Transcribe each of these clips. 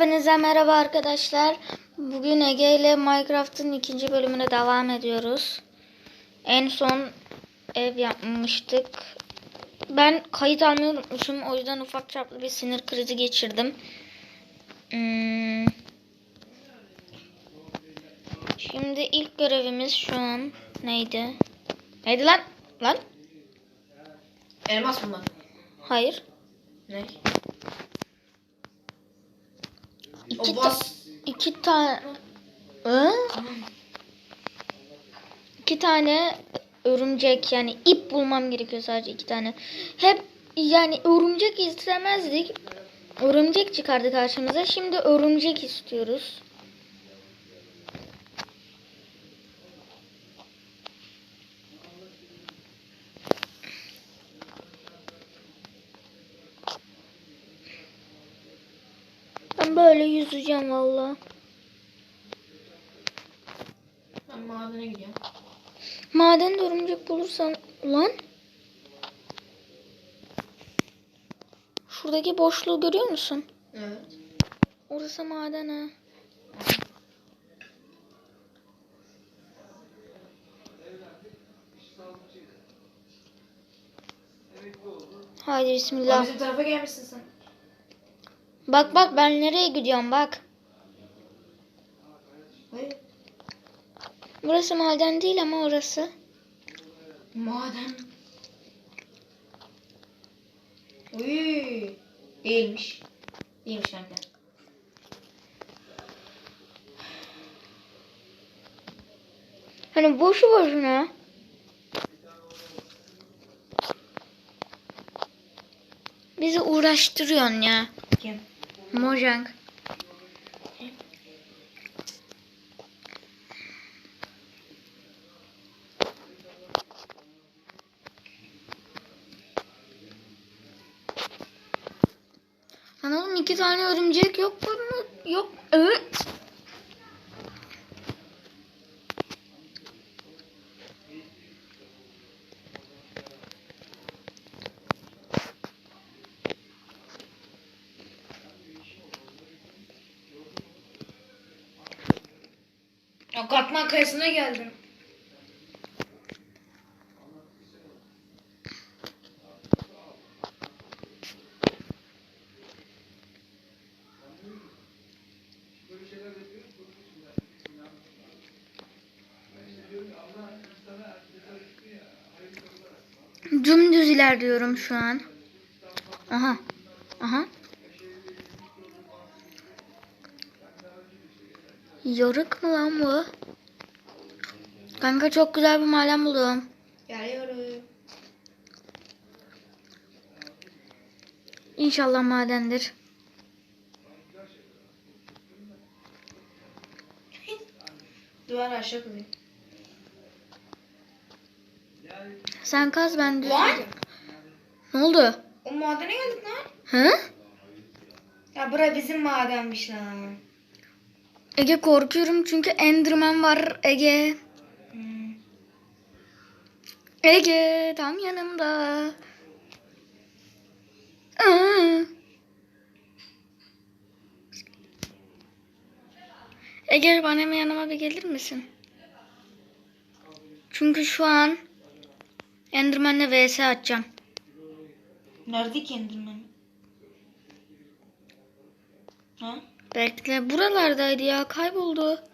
Hepinize merhaba arkadaşlar. Bugün Ege ile Minecraft'ın ikinci bölümüne devam ediyoruz. En son ev yapmıştık. Ben kayıt almayı unutmuşum. O yüzden ufak çaplı bir sinir krizi geçirdim. Hmm. Şimdi ilk görevimiz şu an neydi? Neydi lan? Lan? Elmas bunlar. Hayır. Ne? İki, ta- iki tane Hı? iki tane örümcek yani ip bulmam gerekiyor sadece iki tane. Hep yani örümcek istemezdik. Örümcek çıkardı karşımıza. Şimdi örümcek istiyoruz. Ben böyle yüzeceğim valla. Ben madene gidiyorum. Madende örümcek bulursan lan. Şuradaki boşluğu görüyor musun? Evet. Orası maden ha. Haydi Ya bismillah. bizim tarafa gelmişsin sen. Bak bak ben nereye gidiyorum bak. Burası maden değil ama orası. Maden. Uy. Değilmiş. Değilmiş kanka. Hani boşu boşuna. Bizi uğraştırıyorsun ya. Kim? Mojang. Lan oğlum iki tane örümcek yok mu? Yok. Evet. Ya katman kayasına geldim. Dümdüz ilerliyorum şu an. Aha. Aha. Yarık mı lan bu? Kanka çok güzel bir maden buldum. Geliyorum. İnşallah madendir. Duvar aşağı kızıyor. Sen kaz ben düz. Lan! Ne oldu? O madene geldik lan. Hı? Ya bura bizim madenmiş lan. Ege korkuyorum çünkü Enderman var Ege. Ege tam yanımda. Aa. Ege bana yanıma bir gelir misin? Çünkü şu an Enderman'le vs atacağım. Nerede ki Enderman? Ha? Bekle buralardaydı ya kayboldu.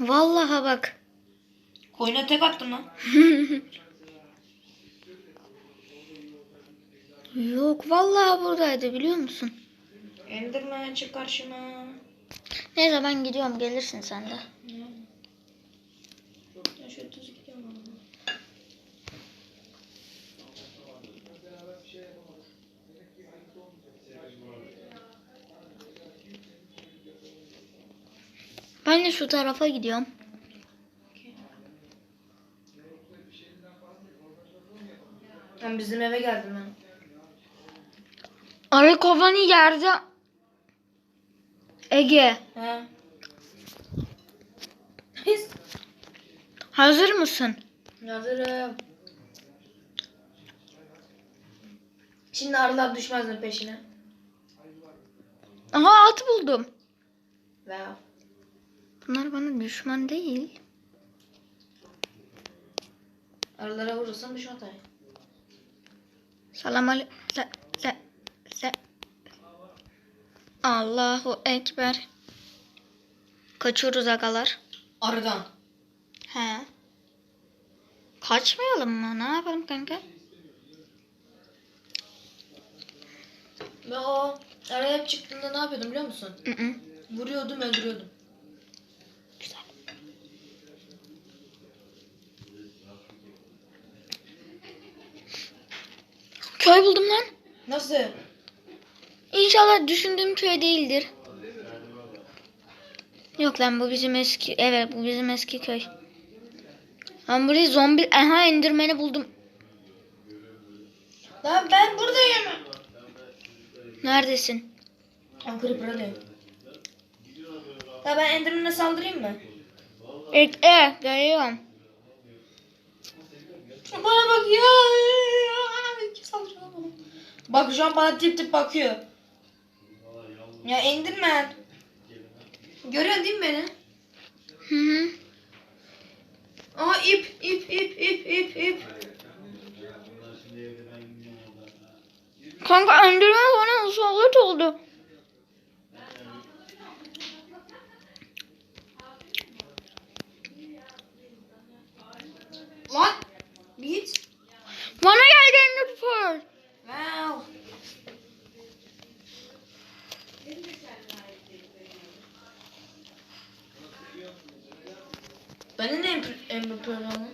Vallaha bak. Koyuna tek attım lan. Yok vallahi buradaydı biliyor musun? Enderman çık karşıma. Neyse ben gidiyorum gelirsin sen de. Ya şöyle düz gidiyorum ama. Ben de şu tarafa gidiyorum. Ben bizim eve geldim ben. Arı kovanı yerde. Ege He. hazır mısın? Hazırım. Şimdi arılar düşmez mi peşine? Aha at buldum. Wow. Bunlar bana düşman değil. Aralara vurursan düşman tabii. Selam ale... Se, se, se. Allahu Ekber. Kaçıyoruz agalar. Aradan. He. Kaçmayalım mı? Ne yapalım kanka? Ben o araya çıktığında ne yapıyordum biliyor musun? Hı hı. Vuruyordum öldürüyordum. Köy buldum lan. Nasıl? İnşallah düşündüğüm köy değildir. Yok lan bu bizim eski evet bu bizim eski köy. Ben burayı zombi aha endirmeni buldum. Lan ben buradayım. Neredesin? Ankara buradayım. Ya ben Enderman'a saldırayım mı? Evet, e, geliyorum. Bana bak ya. Kim saldırıyor bana? Bak şu an bana tip tip bakıyor. Ya Enderman. Görüyorsun değil mi beni? Hı hı. Aha ip ip ip ip ip ip. Kanka endirmen bana musallat oldu. Lan. Git. Bana ender pearl. Wow. Benim de Emre programı.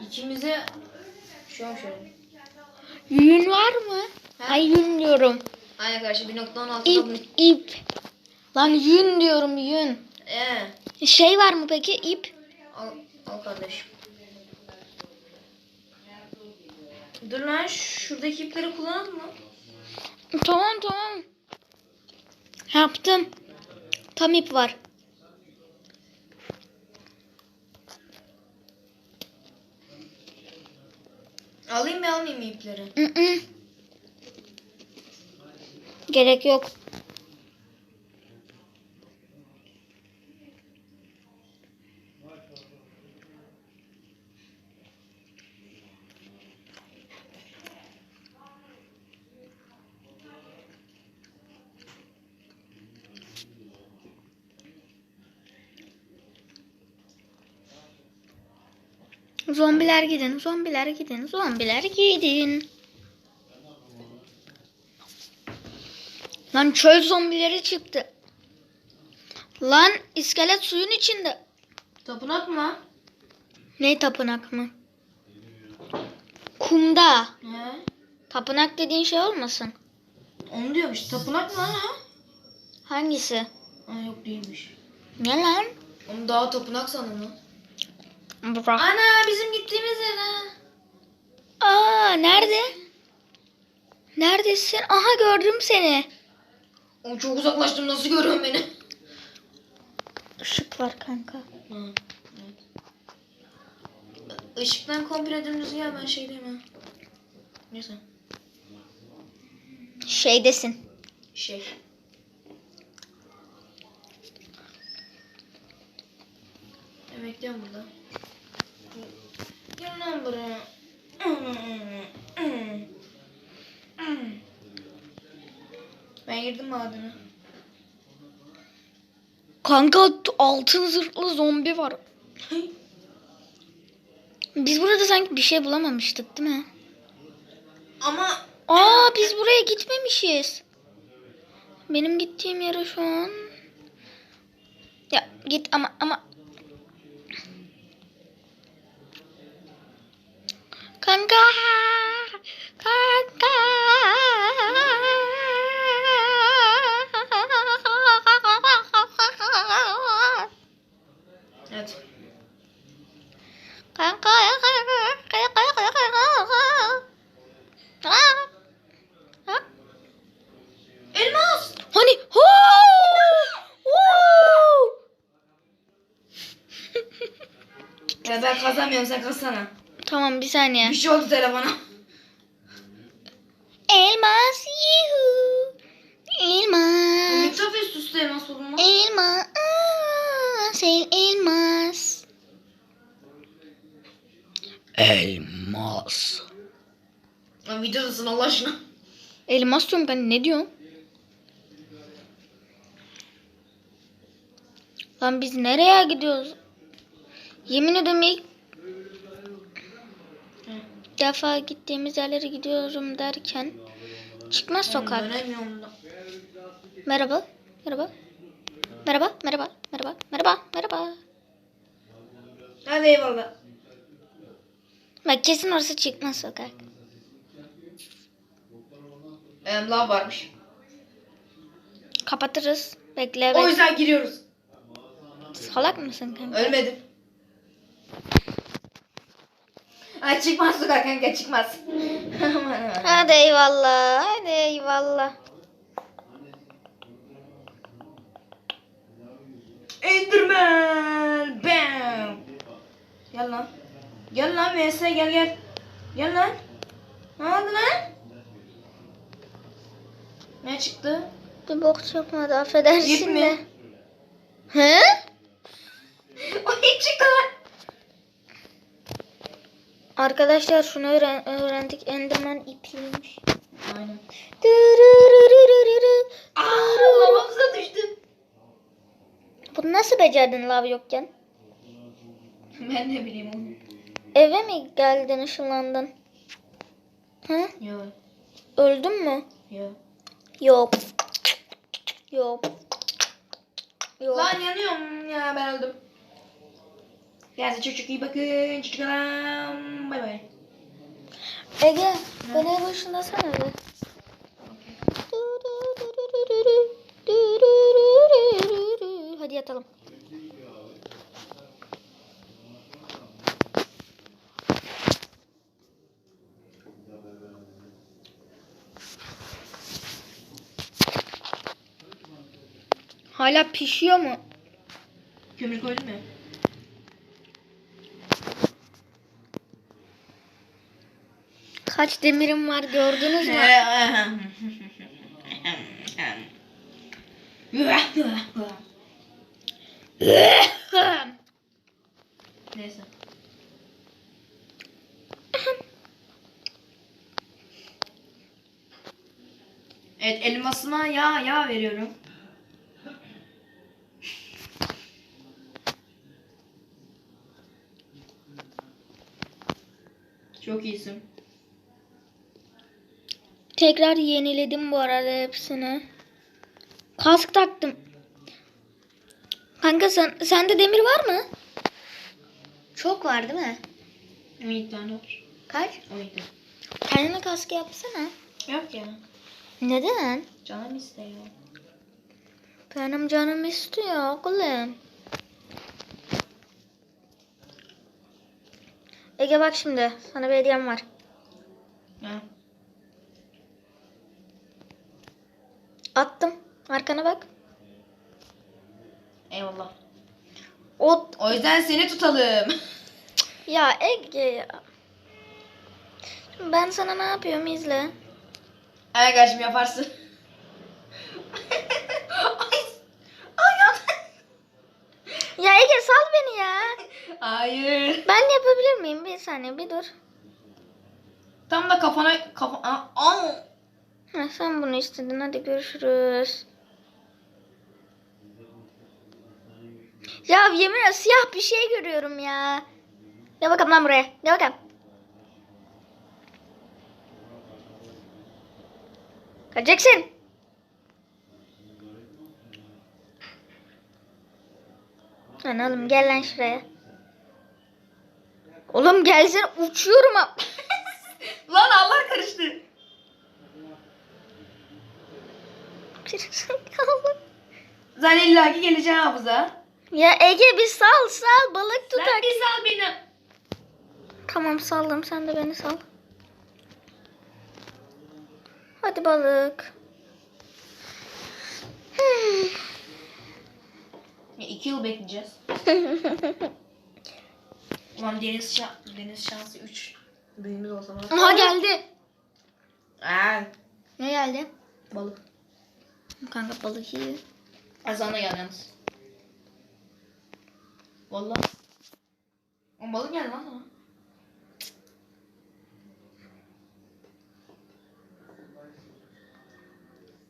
İkimize şu an şöyle. Yün var mı? Ha? Ay yün diyorum. Aynen karşı bir noktanın altında İp, bunu. ip. Lan yün diyorum yün. Ee, Şey var mı peki ip? al, al kardeşim. Dur lan şuradaki ipleri kullanalım mı? Tamam tamam. Yaptım. Tam ip var. Alayım mı almayayım mı ipleri? Gerek yok. Zombiler gidin, zombiler gidin, zombiler gidin. Lan çöl zombileri çıktı. Lan iskelet suyun içinde. Tapınak mı lan? Ne tapınak mı? Kumda. He. Tapınak dediğin şey olmasın? Onu diyormuş. Tapınak mı lan o? Hangisi? Ha yok değilmiş. Ne lan? Onu daha tapınak sandım lan. Bırak. Ana bizim gittiğimiz yer ha. Aa nerede? Neredesin? Aha gördüm seni. Oğlum çok uzaklaştım nasıl görüyorsun beni? Işık var kanka. Evet. Işıktan komple dümdüz gel ben şeydeyim ha. Neyse. Şeydesin. Şey. Ben bekliyorum burada. Lan buraya. Ben girdim madene. Kanka altın zırhlı zombi var. Biz burada sanki bir şey bulamamıştık değil mi? Ama Aa biz buraya gitmemişiz. Benim gittiğim yere şu an. Ya git ama ama. Kanka. Kanka. evet. Kanka. Ha? Elmas. Hani ho! Ya ben kazanmıyorum sen kazsana. Tamam bir saniye. Bir şey oldu telefona. Elmas yuhu. Elmas. üst üste elmas bulunmaz. Elmas. Şey elmas. Elmas. Lan videodasın Allah aşkına. Elmas diyorum ben ne diyorum? Lan biz nereye gidiyoruz? Yemin ederim ilk defa gittiğimiz yerlere gidiyorum derken çıkmaz sokak. Merhaba. Merhaba. Merhaba. Merhaba. Merhaba. Merhaba. Merhaba. Hadi eyvallah. Bak kesin orası çıkmaz sokak. Ee, lav varmış. Kapatırız. Bekle O bekle. yüzden giriyoruz. Salak mısın kanka? Ölmedim. Ay çıkmaz sokak kanka çıkmaz. Hadi eyvallah. Hadi eyvallah. Enderman. Bam. Gel lan. Gel lan VS gel gel. Gel lan. Ne oldu lan? Ne çıktı? Bir bok çıkmadı affedersin Yip mi? de. He? o hiç çıktı lan. Arkadaşlar şunu öğren- öğrendik. Enderman ipiymiş. Aynen. Dırırırırırırı. Aa lavamıza düştü. Bunu nasıl becerdin lav yokken? Ben ne bileyim onu. Eve mi geldin ışınlandın? Hı? Yok Öldün mü? yok. Yok. Yok. Yok. Lan yanıyorum ya ben öldüm. Kendinize çok çok iyi bakın. Çocuklarım. Bay bay. Ege, beni ev ışınlasana bir. Hadi yatalım. Hala pişiyor mu? Kömür koydun mu? Kaç demirim var gördünüz mü? Neyse. Evet elmasıma yağ yağ veriyorum. Çok iyisin. Tekrar yeniledim bu arada hepsini. Kask taktım. Kanka sen, sende demir var mı? Çok var değil mi? 12 tane var. Kaç? 12. Kendine kask yapsana. Yok ya. Neden? Canım istiyor. Benim canım istiyor oğlum. Ege bak şimdi sana bir hediyem var. Ha. Attım. Arkana bak. Eyvallah. O O yüzden seni tutalım. ya Ege ya. Şimdi ben sana ne yapıyorum izle. Ay kardeşim yaparsın. ay. Ay ya. Ya Ege sal beni ya. Hayır. Ben yapabilir miyim? Bir saniye bir dur. Tam da kafana kafa Aa, aa. Ha, sen bunu istedin hadi görüşürüz. Ya yemin siyah bir şey görüyorum ya. Gel bakalım lan buraya. Gel bakalım. Kaçacaksın. Lan oğlum gel lan şuraya. Oğlum gelsene uçuyorum. Lan Allah karıştı. Sen illaki geleceksin hafıza. ya Ege bir sal sal balık tutak. Sen bir sal beni. Tamam saldım sen de beni sal. Hadi balık. Hmm. Ya, iki yıl bekleyeceğiz. Ulan deniz, şa deniz şansı 3. Büyüğümüz olsa. Aha geldi. Aa, Ne geldi? balık. Kanka balık iyi. Ay sana geldi yalnız. Valla. O balık geldi lan sana.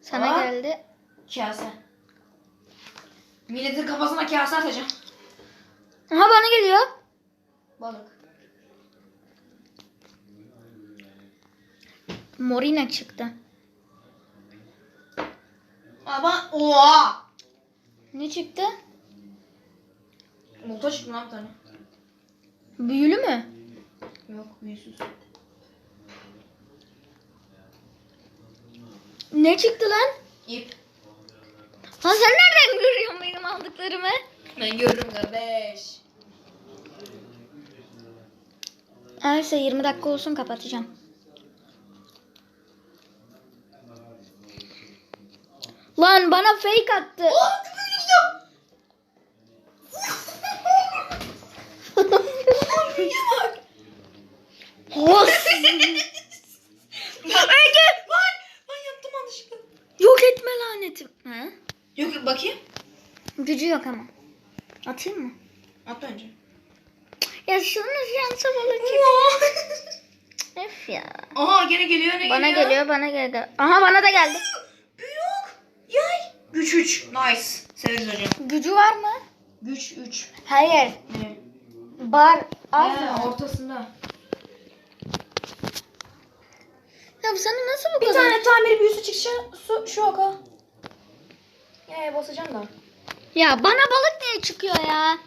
Sana Aa. geldi. Kase. Milletin kafasına kase atacağım. Aha bana geliyor. Balık. Morina çıktı. Ama oha. Ne çıktı? Multa çıktı lan bir tane. Büyülü mü? Yok büyüsüz. Ne çıktı lan? İp. Ha sen nereden görüyorsun benim aldıklarımı? Ben gördüm kardeş. Neyse 20 dakika olsun kapatacağım. Lan bana fake attı. Ege. Lan. Lan yaptım yanlışlıkla. Yok etme lanetim. Ha? Yok bakayım. Gücü yok ama. Atayım mı? At önce. Ya şunu şansa balık Öf ya. Aha gene geliyor ne Bana geliyor? geliyor bana geldi. Aha bana da geldi. Güç 3. Nice. Severiz hocam. Gücü var mı? Güç 3. Hayır. Ne? Bar az Ha, mı? ortasında. Ya sana nasıl bu Bir kadar? tane tamir büyüsü çıksa su, şu oka. Ya basacağım da. Ya bana balık niye çıkıyor ya?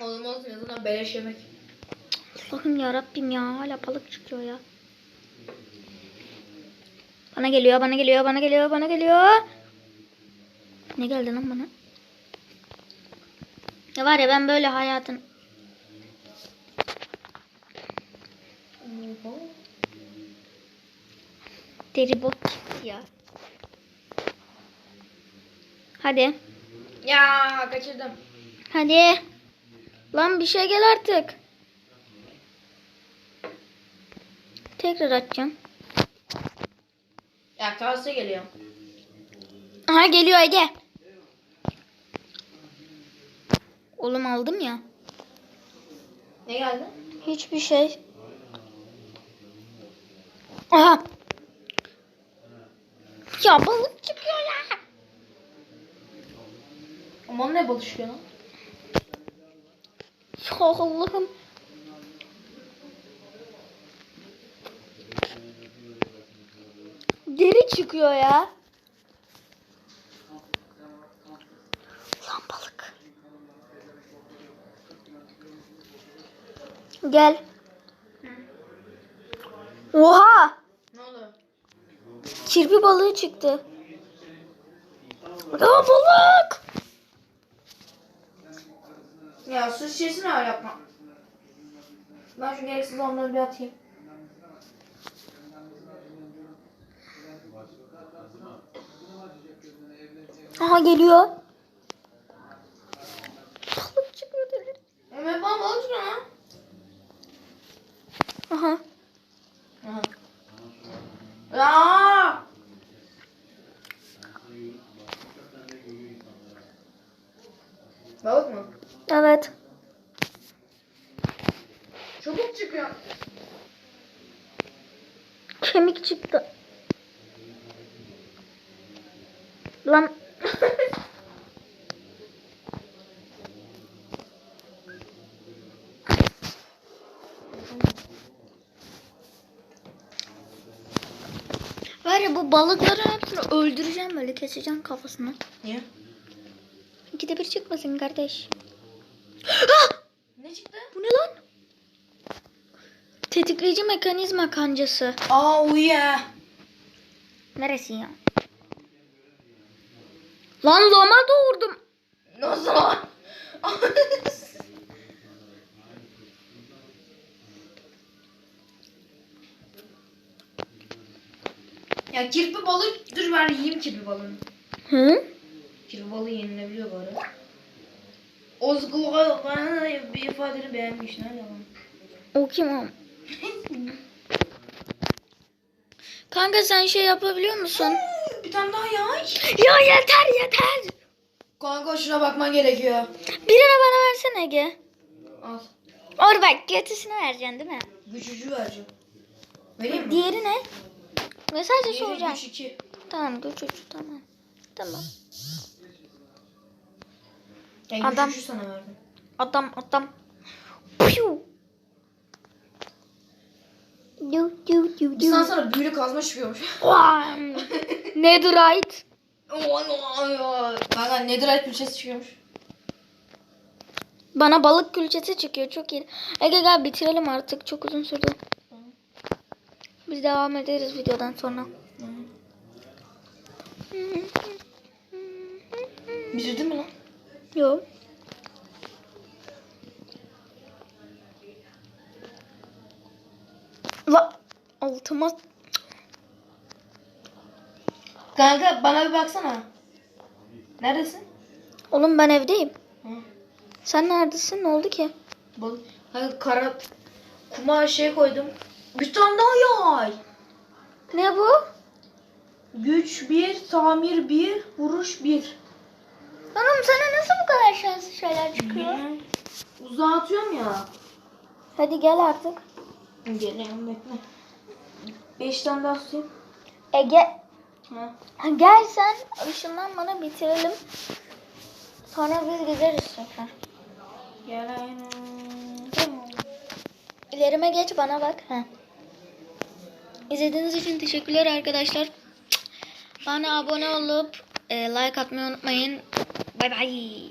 Oğlum olsun ya zaten beleş yemek. Allah'ım ya Rabbim ya hala balık çıkıyor ya. Bana geliyor, bana geliyor, bana geliyor, bana geliyor. Ne geldi lan bana? Ya var ya ben böyle hayatın deri bot ya. Hadi. Ya kaçırdım. Hadi. Lan bir şey gel artık. Tekrar açacağım. Ya kase geliyor. Aha geliyor Ege. Oğlum aldım ya. Ne geldi? Hiçbir şey. Aha. Ya balık çıkıyor ya. Aman ne balık çıkıyor lan? Ya Allah'ım. Geri çıkıyor ya. Gel. Oha! Ne oldu? Kirpi balığı çıktı. Ya balık! Ya su şişesini öyle yapma. Ben şu gereksiz onları bir atayım. Aha geliyor. Balık çıkıyor dedi. Evet bana balık çıkıyor lan. Aha. Aha. Ya! Balık mı? Evet. Çabuk çıkıyor. Kemik çıktı. Lan. ya bu balıkların hepsini öldüreceğim böyle keseceğim kafasını. Niye? İkide bir çıkmasın kardeş. Ne çıktı? Bu ne lan? Tetikleyici mekanizma kancası. Aa uya. Neresi ya? Lan lama doğurdum. Nasıl? ya kirpi balık dur ben yiyeyim kirpi balığını. Hı? Kirpi balığı yenilebiliyor bu arada. Ozgul bana bir ifadeni beğenmiş. Nerede lan? O kim o? Kanka sen şey yapabiliyor musun? Bir tane daha yay. Ya yeter yeter. Kanka şuna bakman gerekiyor. Birine bana versene Ege. Al. Or bak götüsünü vereceksin değil mi? Güçücü vereceğim. Vereyim mi? Diğeri ne? Sadece Diğeri soracağım. güç 2. Tamam güç üç tamam. Tamam. Yani Adam- güç sana verdim. Adam adam. Piu. Du du du Bir sana sana büyülü kazma çıkıyormuş. Netherite. Kanka netherite külçesi çıkıyormuş. Bana balık külçesi çıkıyor çok iyi. Ege gel bitirelim artık çok uzun sürdü. Biz devam ederiz videodan sonra. Bitirdin mi lan? Yok. La altıma Kanka bana bir baksana. Neredesin? Oğlum ben evdeyim. Hı. Sen neredesin? Ne oldu ki? Balık. Kanka kara kuma şey koydum. Bir tane daha yay. Ne bu? Güç 1, tamir 1, vuruş 1. Oğlum sana nasıl bu kadar şanslı şeyler çıkıyor? Uzağa atıyorum ya. Hadi gel artık. Geliyorum bekle. 5 tane daha atayım. Ege Ha. gel sen ışından bana bitirelim. Sonra biz gideriz tekrar. Gel aynen. İlerime geç bana bak. Heh. İzlediğiniz için teşekkürler arkadaşlar. Bana abone olup e, like atmayı unutmayın. Bay bay.